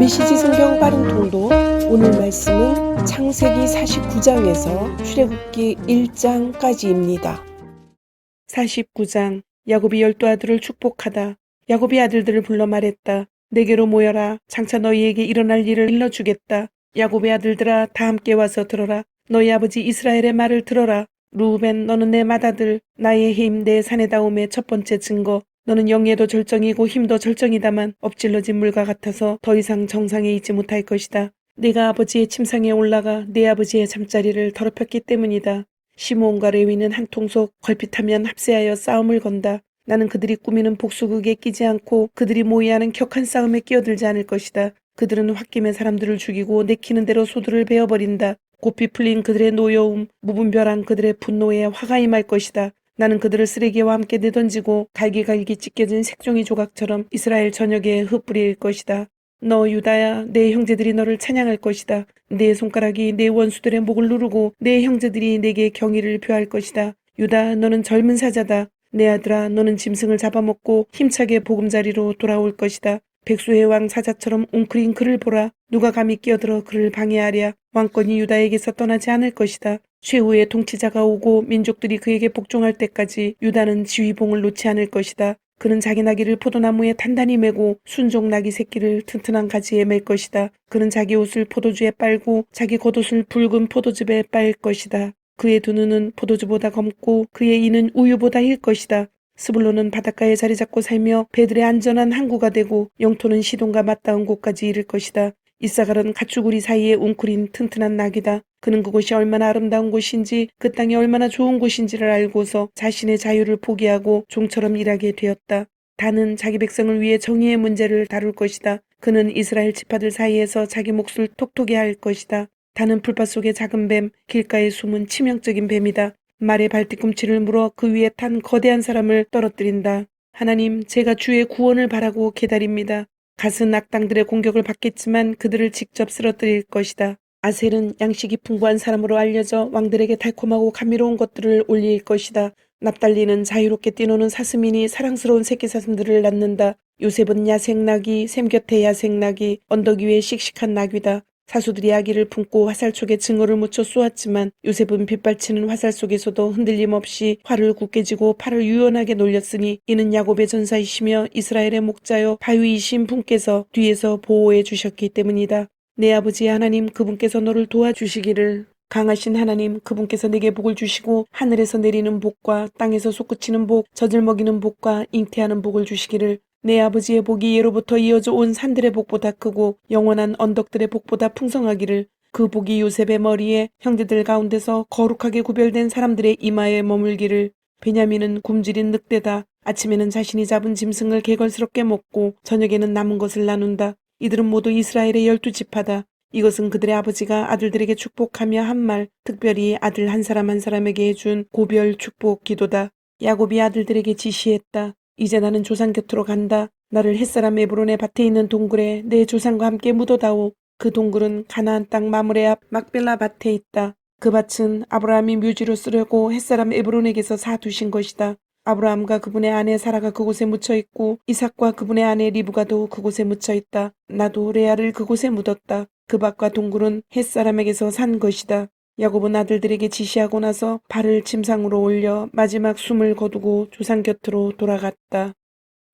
메시지 성경 빠른 통도 오늘 말씀은 창세기 49장에서 출애굽기 1장까지입니다. 49장 야곱이 열두 아들을 축복하다. 야곱이 아들들을 불러 말했다. 내게로 모여라. 장차 너희에게 일어날 일을 일러주겠다. 야곱의 아들들아 다 함께 와서 들어라. 너희 아버지 이스라엘의 말을 들어라. 루벤 너는 내 맏아들 나의 힘내 사내다움의 첫 번째 증거 너는 영예도 절정이고 힘도 절정이다만 엎질러진 물과 같아서 더 이상 정상에 있지 못할 것이다. 내가 아버지의 침상에 올라가 내 아버지의 잠자리를 더럽혔기 때문이다. 시므온과 레위는 한 통속 걸핏하면 합세하여 싸움을 건다. 나는 그들이 꾸미는 복수극에 끼지 않고 그들이 모의하는 격한 싸움에 끼어들지 않을 것이다. 그들은 홧김에 사람들을 죽이고 내키는 대로 소들을 베어버린다. 고삐 풀린 그들의 노여움, 무분별한 그들의 분노에 화가 임할 것이다. 나는 그들을 쓰레기와 함께 내던지고 갈기갈기 찢겨진 색종이 조각처럼 이스라엘 전역에 흩뿌릴 것이다. 너 유다야, 내 형제들이 너를 찬양할 것이다. 내 손가락이 내 원수들의 목을 누르고 내 형제들이 내게 경의를 표할 것이다. 유다, 너는 젊은 사자다. 내 아들아, 너는 짐승을 잡아먹고 힘차게 보금자리로 돌아올 것이다. 백수의 왕 사자처럼 웅크린 그를 보라. 누가 감히 끼어들어 그를 방해하랴. 왕권이 유다에게서 떠나지 않을 것이다. 최후의 통치자가 오고 민족들이 그에게 복종할 때까지 유다는 지휘봉을 놓지 않을 것이다. 그는 자기 나귀를 포도나무에 단단히 메고 순종 나귀 새끼를 튼튼한 가지에 맬 것이다. 그는 자기 옷을 포도주에 빨고 자기 겉옷을 붉은 포도즙에 빨 것이다. 그의 두 눈은 포도주보다 검고 그의 이는 우유보다 힐 것이다. 스불론은 바닷가에 자리 잡고 살며 배들의 안전한 항구가 되고 영토는 시돈과 맞닿은 곳까지 이를 것이다. 이사갈은 가축우리 사이에 웅크린 튼튼한 낙이다. 그는 그곳이 얼마나 아름다운 곳인지 그 땅이 얼마나 좋은 곳인지를 알고서 자신의 자유를 포기하고 종처럼 일하게 되었다. 다는 자기 백성을 위해 정의의 문제를 다룰 것이다. 그는 이스라엘 지파들 사이에서 자기 몫을 톡톡히 할 것이다. 다는 풀밭 속의 작은 뱀, 길가에 숨은 치명적인 뱀이다. 말의 발뒤꿈치를 물어 그 위에 탄 거대한 사람을 떨어뜨린다. 하나님, 제가 주의 구원을 바라고 기다립니다. 갓은 악당들의 공격을 받겠지만 그들을 직접 쓰러뜨릴 것이다. 아셀은 양식이 풍부한 사람으로 알려져 왕들에게 달콤하고 감미로운 것들을 올릴 것이다. 납달리는 자유롭게 뛰노는 사슴이니 사랑스러운 새끼 사슴들을 낳는다. 요셉은 야생나귀, 샘 곁에 야생나귀, 언덕 위에 씩씩한 나귀다. 사수들이 아기를 품고 화살 속에 증오를 묻혀 쏘았지만 요셉은 빗발치는 화살 속에서도 흔들림 없이 활을 굳게 쥐고 팔을 유연하게 놀렸으니 이는 야곱의 전사이시며 이스라엘의 목자여 바위이신 분께서 뒤에서 보호해 주셨기 때문이다. 내 아버지 하나님 그분께서 너를 도와주시기를 강하신 하나님 그분께서 내게 복을 주시고 하늘에서 내리는 복과 땅에서 솟구치는 복 젖을 먹이는 복과 잉태하는 복을 주시기를 내 아버지의 복이 예로부터 이어져 온 산들의 복보다 크고 영원한 언덕들의 복보다 풍성하기를 그 복이 요셉의 머리에 형제들 가운데서 거룩하게 구별된 사람들의 이마에 머물기를 베냐민은 굶주린 늑대다. 아침에는 자신이 잡은 짐승을 개걸스럽게 먹고 저녁에는 남은 것을 나눈다 이들은 모두 이스라엘의 열두 지파다 이것은 그들의 아버지가 아들들에게 축복하며 한 말, 특별히 아들 한 사람 한 사람에게 해준 고별 축복 기도다. 야곱이 아들들에게 지시했다. 이제 나는 조상 곁으로 간다. 나를 햇사람 에브론의 밭에 있는 동굴에 내 조상과 함께 묻어다오. 그 동굴은 가나안 땅 마므레 앞 막벨라 밭에 있다. 그 밭은 아브라함이 묘지로 쓰려고 햇사람 에브론에게서 사두신 것이다. 아브라함과 그분의 아내 사라가 그곳에 묻혀 있고 이삭과 그분의 아내 리브가도 그곳에 묻혀 있다. 나도 레아를 그곳에 묻었다. 그 밭과 동굴은 햇 사람에게서 산 것이다. 야곱은 아들들에게 지시하고 나서 발을 침상으로 올려 마지막 숨을 거두고 조상 곁으로 돌아갔다.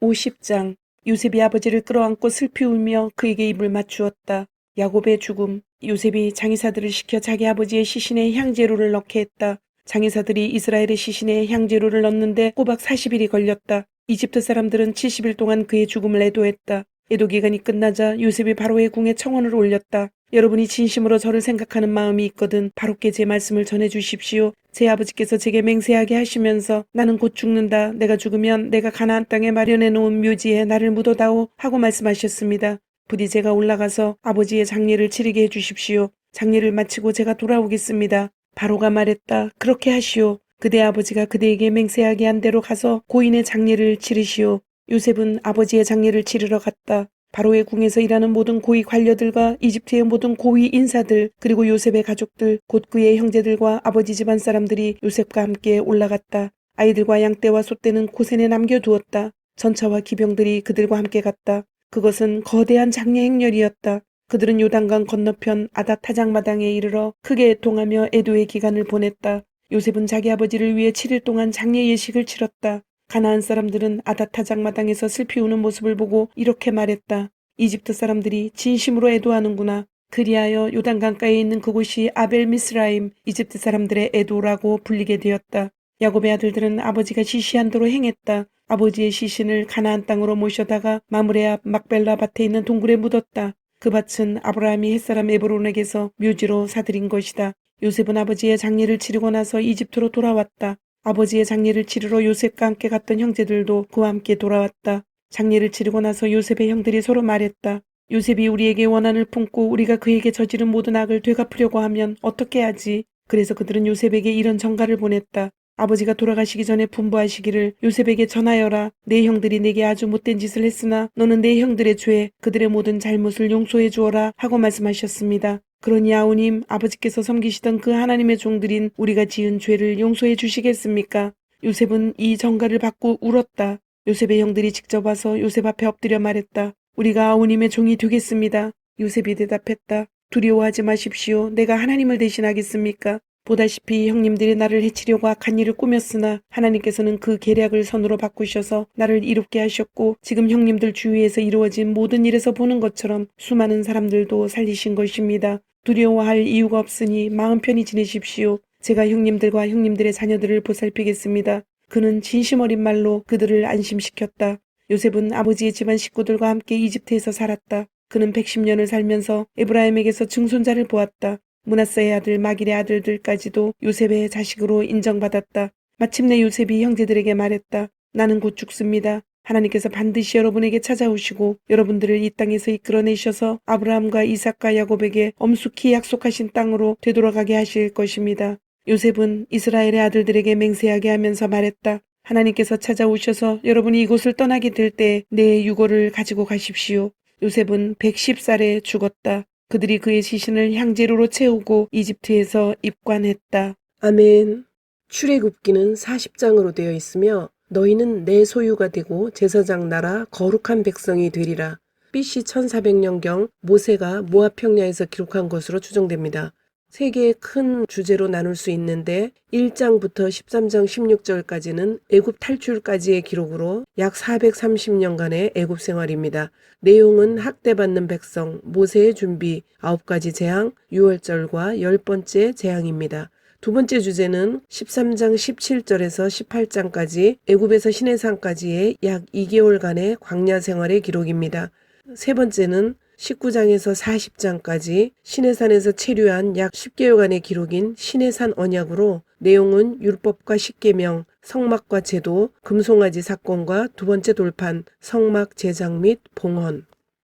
50장 요셉이 아버지를 끌어안고 슬피 울며 그에게 입을 맞추었다. 야곱의 죽음 요셉이 장의사들을 시켜 자기 아버지의 시신에 향재료를 넣게 했다. 장의사들이 이스라엘의 시신에 향재료를 넣는데 꼬박 40일이 걸렸다. 이집트 사람들은 70일 동안 그의 죽음을 애도했다. 애도 기간이 끝나자 요셉이 바로의 궁에 청원을 올렸다. 여러분이 진심으로 저를 생각하는 마음이 있거든 바로께 제 말씀을 전해 주십시오. 제 아버지께서 제게 맹세하게 하시면서 나는 곧 죽는다. 내가 죽으면 내가 가나안 땅에 마련해 놓은 묘지에 나를 묻어다오 하고 말씀하셨습니다. 부디 제가 올라가서 아버지의 장례를 치르게 해 주십시오. 장례를 마치고 제가 돌아오겠습니다. 바로가 말했다. 그렇게 하시오. 그대 아버지가 그대에게 맹세하게 한 대로 가서 고인의 장례를 치르시오. 요셉은 아버지의 장례를 치르러 갔다. 바로의 궁에서 일하는 모든 고위 관료들과 이집트의 모든 고위 인사들 그리고 요셉의 가족들 곧 그의 형제들과 아버지 집안 사람들이 요셉과 함께 올라갔다. 아이들과 양떼와 소떼는 고센에 남겨두었다. 전차와 기병들이 그들과 함께 갔다. 그것은 거대한 장례 행렬이었다. 그들은 요단강 건너편 아다타장마당에 이르러 크게 애통하며 애도의 기간을 보냈다. 요셉은 자기 아버지를 위해 7일 동안 장례 예식을 치렀다. 가나안 사람들은 아다타장마당에서 슬피 우는 모습을 보고 이렇게 말했다. 이집트 사람들이 진심으로 애도하는구나. 그리하여 요단강가에 있는 그곳이 아벨 미스라임, 이집트 사람들의 애도라고 불리게 되었다. 야곱의 아들들은 아버지가 지시한 대로 행했다. 아버지의 시신을 가나안 땅으로 모셔다가 마므레 앞 막벨라 밭에 있는 동굴에 묻었다. 그 밭은 아브라함이 햇사람 에브론에게서 묘지로 사들인 것이다. 요셉은 아버지의 장례를 치르고 나서 이집트로 돌아왔다. 아버지의 장례를 치르러 요셉과 함께 갔던 형제들도 그와 함께 돌아왔다. 장례를 치르고 나서 요셉의 형들이 서로 말했다. 요셉이 우리에게 원한을 품고 우리가 그에게 저지른 모든 악을 되갚으려고 하면 어떻게 하지? 그래서 그들은 요셉에게 이런 전가를 보냈다. 아버지가 돌아가시기 전에 분부하시기를 요셉에게 전하여라. 내 형들이 내게 아주 못된 짓을 했으나 너는 내 형들의 죄, 그들의 모든 잘못을 용서해 주어라 하고 말씀하셨습니다. 그러니 아우님, 아버지께서 섬기시던 그 하나님의 종들인 우리가 지은 죄를 용서해 주시겠습니까? 요셉은 이 전가를 받고 울었다. 요셉의 형들이 직접 와서 요셉 앞에 엎드려 말했다. 우리가 아우님의 종이 되겠습니다. 요셉이 대답했다. 두려워하지 마십시오. 내가 하나님을 대신하겠습니까? 보다시피 형님들이 나를 해치려고 악한 일을 꾸몄으나 하나님께서는 그 계략을 선으로 바꾸셔서 나를 이롭게 하셨고 지금 형님들 주위에서 이루어진 모든 일에서 보는 것처럼 수많은 사람들도 살리신 것입니다. 두려워할 이유가 없으니 마음 편히 지내십시오. 제가 형님들과 형님들의 자녀들을 보살피겠습니다. 그는 진심 어린 말로 그들을 안심시켰다. 요셉은 아버지의 집안 식구들과 함께 이집트에서 살았다. 그는 110년을 살면서 에브라임에게서 증손자를 보았다. 문하세의 아들 마길의 아들들까지도 요셉의 자식으로 인정받았다. 마침내 요셉이 형제들에게 말했다. 나는 곧 죽습니다. 하나님께서 반드시 여러분에게 찾아오시고 여러분들을 이 땅에서 이끌어내셔서 아브라함과 이삭과 야곱에게 엄숙히 약속하신 땅으로 되돌아가게 하실 것입니다. 요셉은 이스라엘의 아들들에게 맹세하게 하면서 말했다. 하나님께서 찾아오셔서 여러분이 이곳을 떠나게 될 때 내 유고를 가지고 가십시오. 요셉은 110살에 죽었다. 그들이 그의 시신을 향재료로 채우고 이집트에서 입관했다. 아멘. 출애굽기는 40장으로 되어 있으며 너희는 내 소유가 되고 제사장 나라 거룩한 백성이 되리라. BC 1400년경 모세가 모압 평야에서 기록한 것으로 추정됩니다. 세 개의 큰 주제로 나눌 수 있는데 1장부터 13장 16절까지는 애굽 탈출까지의 기록으로 약 430년간의 애굽 생활입니다. 내용은 학대받는 백성, 모세의 준비, 아홉 가지 재앙, 유월절과 열 번째 재앙입니다. 두 번째 주제는 13장 17절에서 18장까지 애굽에서 시내산까지의 약 2개월간의 광야 생활의 기록입니다. 세 번째는 19장에서 40장까지 시내산에서 체류한 약 10개월간의 기록인 시내산 언약으로 내용은 율법과 십계명, 성막과 제도, 금송아지 사건과 두 번째 돌판, 성막 제작 및 봉헌.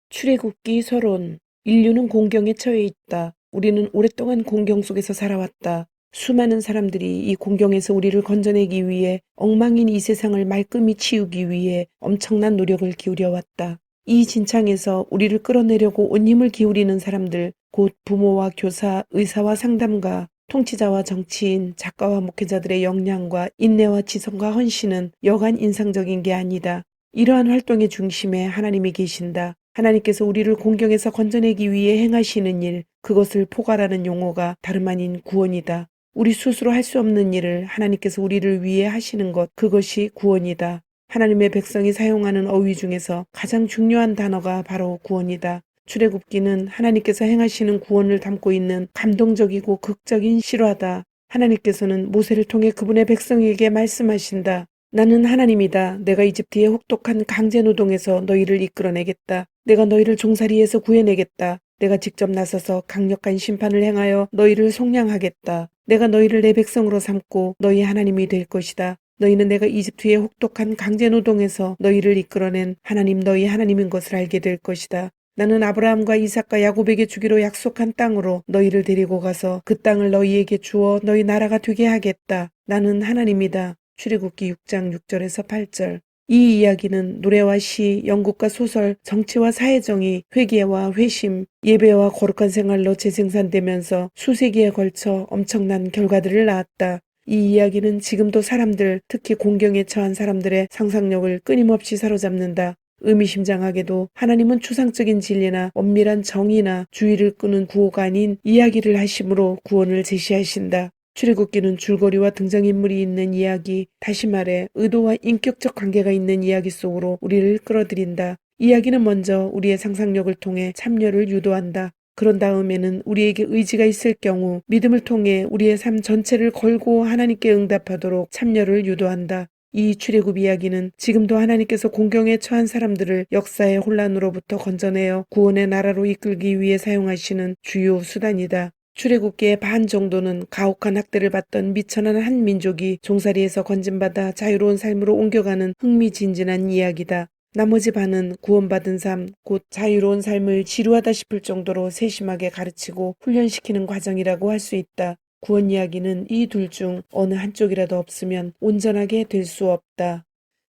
출애굽기 서론. 인류는 공경에 처해 있다. 우리는 오랫동안 공경 속에서 살아왔다. 수많은 사람들이 이 공경에서 우리를 건져내기 위해 엉망인 이 세상을 말끔히 치우기 위해 엄청난 노력을 기울여 왔다. 이 진창에서 우리를 끌어내려고 온 힘을 기울이는 사람들, 곧 부모와 교사, 의사와 상담가, 통치자와 정치인, 작가와 목회자들의 역량과 인내와 지성과 헌신은 여간 인상적인 게 아니다. 이러한 활동의 중심에 하나님이 계신다. 하나님께서 우리를 공경에서 건져내기 위해 행하시는 일, 그것을 포괄하는 용어가 다름 아닌 구원이다. 우리 스스로 할 수 없는 일을 하나님께서 우리를 위해 하시는 것, 그것이 구원이다. 하나님의 백성이 사용하는 어휘 중에서 가장 중요한 단어가 바로 구원이다. 출애굽기는 하나님께서 행하시는 구원을 담고 있는 감동적이고 극적인 실화다. 하나님께서는 모세를 통해 그분의 백성에게 말씀하신다. 나는 하나님이다. 내가 이집트의 혹독한 강제 노동에서 너희를 이끌어내겠다. 내가 너희를 종살이에서 구해내겠다. 내가 직접 나서서 강력한 심판을 행하여 너희를 속량하겠다. 내가 너희를 내 백성으로 삼고 너희 하나님이 될 것이다. 너희는 내가 이집트의 혹독한 강제 노동에서 너희를 이끌어낸 하나님 너희 하나님인 것을 알게 될 것이다. 나는 아브라함과 이삭과 야곱에게 주기로 약속한 땅으로 너희를 데리고 가서 그 땅을 너희에게 주어 너희 나라가 되게 하겠다. 나는 하나님이다. 출애굽기 6장 6절에서 8절. 이 이야기는 노래와 시, 연극과 소설, 정치와 사회정의, 회개와 회심, 예배와 거룩한 생활로 재생산되면서 수세기에 걸쳐 엄청난 결과들을 낳았다. 이 이야기는 지금도 사람들, 특히 공경에 처한 사람들의 상상력을 끊임없이 사로잡는다. 의미심장하게도 하나님은 추상적인 진리나 엄밀한 정의나 주의를 끄는 구호가 아닌 이야기를 하심으로 구원을 제시하신다. 출애굽기는 줄거리와 등장인물이 있는 이야기, 다시 말해 의도와 인격적 관계가 있는 이야기 속으로 우리를 끌어들인다. 이야기는 먼저 우리의 상상력을 통해 참여를 유도한다. 그런 다음에는 우리에게 의지가 있을 경우 믿음을 통해 우리의 삶 전체를 걸고 하나님께 응답하도록 참여를 유도한다. 이 출애굽 이야기는 지금도 하나님께서 공경에 처한 사람들을 역사의 혼란으로부터 건져내어 구원의 나라로 이끌기 위해 사용하시는 주요 수단이다. 출애굽기의 반 정도는 가혹한 학대를 받던 미천한 한 민족이 종살이에서 건진받아 자유로운 삶으로 옮겨가는 흥미진진한 이야기다. 나머지 반은 구원받은 삶, 곧 자유로운 삶을 지루하다 싶을 정도로 세심하게 가르치고 훈련시키는 과정이라고 할 수 있다. 구원 이야기는 이 둘 중 어느 한쪽이라도 없으면 온전하게 될 수 없다.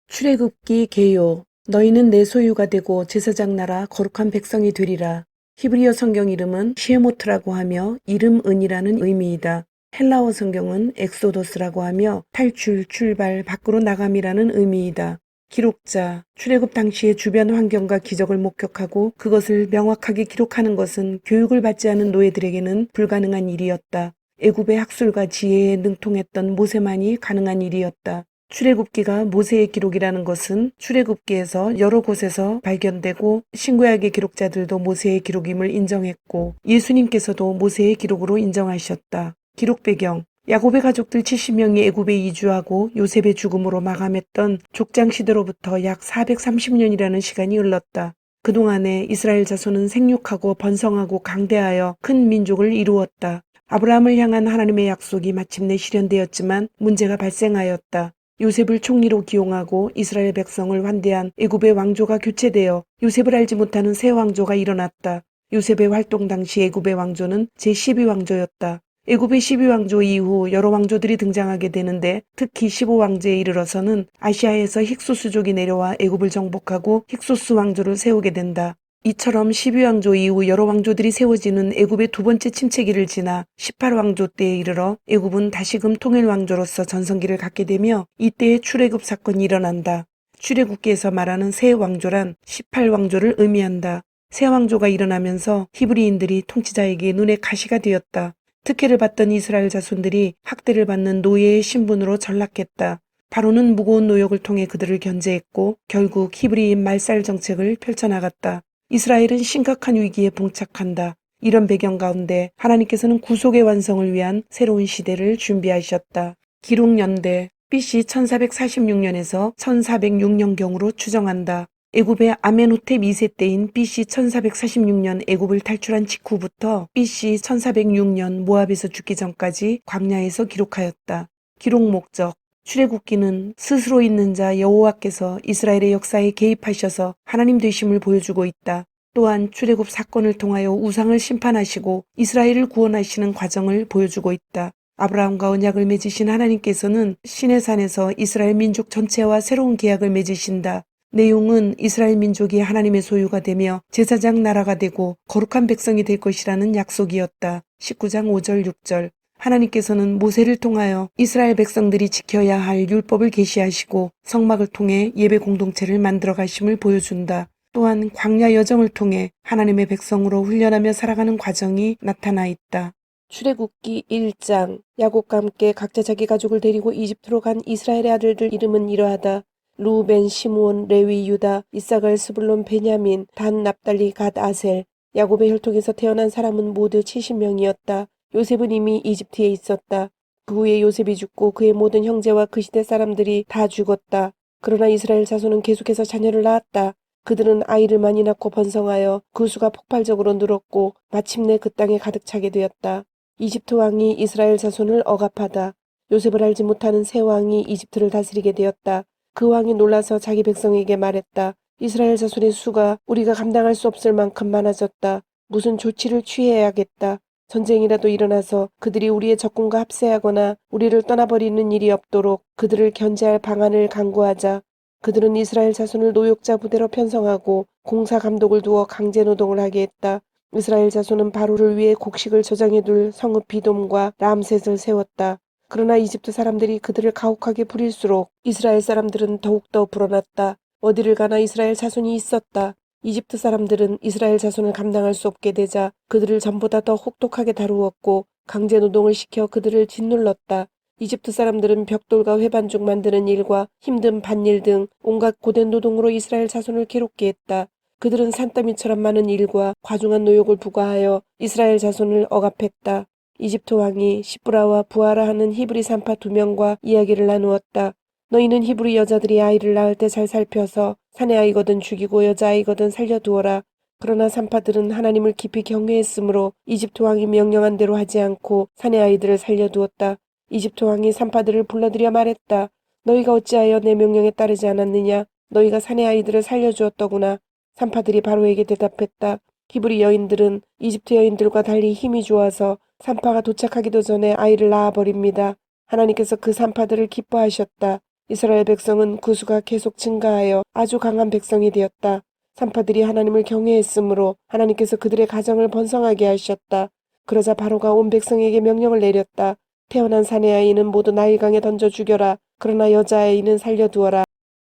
출애굽기 개요. 너희는 내 소유가 되고 제사장 나라 거룩한 백성이 되리라. 히브리어 성경 이름은 시에모트라고 하며 이름은이라는 의미이다. 헬라어 성경은 엑소도스라고 하며 탈출, 출발, 밖으로 나감이라는 의미이다. 기록자, 출애굽 당시의 주변 환경과 기적을 목격하고 그것을 명확하게 기록하는 것은 교육을 받지 않은 노예들에게는 불가능한 일이었다. 애굽의 학술과 지혜에 능통했던 모세만이 가능한 일이었다. 출애굽기가 모세의 기록이라는 것은 출애굽기에서 여러 곳에서 발견되고 신구약의 기록자들도 모세의 기록임을 인정했고 예수님께서도 모세의 기록으로 인정하셨다. 기록 배경 야곱의 가족들 70명이 애굽에 이주하고 요셉의 죽음으로 마감했던 족장 시대로부터 약 430년이라는 시간이 흘렀다. 그동안에 이스라엘 자손은 생육하고 번성하고 강대하여 큰 민족을 이루었다. 아브라함을 향한 하나님의 약속이 마침내 실현되었지만 문제가 발생하였다. 요셉을 총리로 기용하고 이스라엘 백성을 환대한 애굽의 왕조가 교체되어 요셉을 알지 못하는 새 왕조가 일어났다. 요셉의 활동 당시 애굽의 왕조는 제12왕조였다. 애굽의 12왕조 이후 여러 왕조들이 등장하게 되는데 특히 15왕조에 이르러서는 아시아에서 힉소스족이 내려와 애굽을 정복하고 힉소스 왕조를 세우게 된다. 이처럼 12왕조 이후 여러 왕조들이 세워지는 애굽의 두 번째 침체기를 지나 18왕조 때에 이르러 애굽은 다시금 통일 왕조로서 전성기를 갖게 되며 이때의 출애굽 사건이 일어난다. 출애굽기에서 말하는 새 왕조란 18왕조를 의미한다. 새 왕조가 일어나면서 히브리인들이 통치자에게 눈에 가시가 되었다. 특혜를 받던 이스라엘 자손들이 학대를 받는 노예의 신분으로 전락했다. 바로는 무거운 노역을 통해 그들을 견제했고 결국 히브리인 말살 정책을 펼쳐나갔다. 이스라엘은 심각한 위기에 봉착한다. 이런 배경 가운데 하나님께서는 구속의 완성을 위한 새로운 시대를 준비하셨다. 기록연대 BC 1446년에서 1406년경으로 추정한다. 애굽의 아멘호텝 2세 때인 BC 1446년 애굽을 탈출한 직후부터 BC 1406년 모압에서 죽기 전까지 광야에서 기록하였다. 기록 목적 출애굽기는 스스로 있는 자 여호와께서 이스라엘의 역사에 개입하셔서 하나님 되심을 보여주고 있다. 또한 출애굽 사건을 통하여 우상을 심판하시고 이스라엘을 구원하시는 과정을 보여주고 있다. 아브라함과 언약을 맺으신 하나님께서는 신의 산에서 이스라엘 민족 전체와 새로운 계약을 맺으신다. 내용은 이스라엘 민족이 하나님의 소유가 되며 제사장 나라가 되고 거룩한 백성이 될 것이라는 약속이었다. 19장 5절 6절 하나님께서는 모세를 통하여 이스라엘 백성들이 지켜야 할 율법을 계시하시고 성막을 통해 예배 공동체를 만들어 가심을 보여준다. 또한 광야 여정을 통해 하나님의 백성으로 훈련하며 살아가는 과정이 나타나 있다. 출애굽기 1장 야곱과 함께 각자 자기 가족을 데리고 이집트로 간 이스라엘의 아들들 이름은 이러하다. 루벤, 시므온, 레위, 유다, 이사갈, 스불론, 베냐민, 단, 납달리, 갓, 아셀. 야곱의 혈통에서 태어난 사람은 모두 70명이었다. 요셉은 이미 이집트에 있었다. 그 후에 요셉이 죽고 그의 모든 형제와 그 시대 사람들이 다 죽었다. 그러나 이스라엘 자손은 계속해서 자녀를 낳았다. 그들은 아이를 많이 낳고 번성하여 그 수가 폭발적으로 늘었고 마침내 그 땅에 가득 차게 되었다. 이집트 왕이 이스라엘 자손을 억압하다. 요셉을 알지 못하는 새 왕이 이집트를 다스리게 되었다. 그 왕이 놀라서 자기 백성에게 말했다. 이스라엘 자손의 수가 우리가 감당할 수 없을 만큼 많아졌다. 무슨 조치를 취해야겠다. 전쟁이라도 일어나서 그들이 우리의 적군과 합세하거나 우리를 떠나버리는 일이 없도록 그들을 견제할 방안을 강구하자. 그들은 이스라엘 자손을 노역자 부대로 편성하고 공사 감독을 두어 강제 노동을 하게 했다. 이스라엘 자손은 바로를 위해 곡식을 저장해둘 성읍 비돔과 람셋을 세웠다. 그러나 이집트 사람들이 그들을 가혹하게 부릴수록 이스라엘 사람들은 더욱더 불어났다. 어디를 가나 이스라엘 자손이 있었다. 이집트 사람들은 이스라엘 자손을 감당할 수 없게 되자 그들을 전보다 더 혹독하게 다루었고 강제 노동을 시켜 그들을 짓눌렀다. 이집트 사람들은 벽돌과 회반죽 만드는 일과 힘든 밭일 등 온갖 고된 노동으로 이스라엘 자손을 괴롭게 했다. 그들은 산더미처럼 많은 일과 과중한 노역을 부과하여 이스라엘 자손을 억압했다. 이집트 왕이 시브라와 부하라 하는 히브리 산파 두 명과 이야기를 나누었다. 너희는 히브리 여자들이 아이를 낳을 때 잘 살펴서 사내 아이거든 죽이고 여자 아이거든 살려두어라. 그러나 산파들은 하나님을 깊이 경외했으므로 이집트 왕이 명령한 대로 하지 않고 사내 아이들을 살려두었다. 이집트 왕이 산파들을 불러들여 말했다. 너희가 어찌하여 내 명령에 따르지 않았느냐? 너희가 사내 아이들을 살려주었더구나. 산파들이 바로에게 대답했다. 히브리 여인들은 이집트 여인들과 달리 힘이 좋아서 산파가 도착하기도 전에 아이를 낳아버립니다. 하나님께서 그 산파들을 기뻐하셨다. 이스라엘 백성은 구수가 계속 증가하여 아주 강한 백성이 되었다. 산파들이 하나님을 경외했으므로 하나님께서 그들의 가정을 번성하게 하셨다. 그러자 바로가 온 백성에게 명령을 내렸다. 태어난 사내 아이는 모두 나일강에 던져 죽여라. 그러나 여자아이는 살려두어라.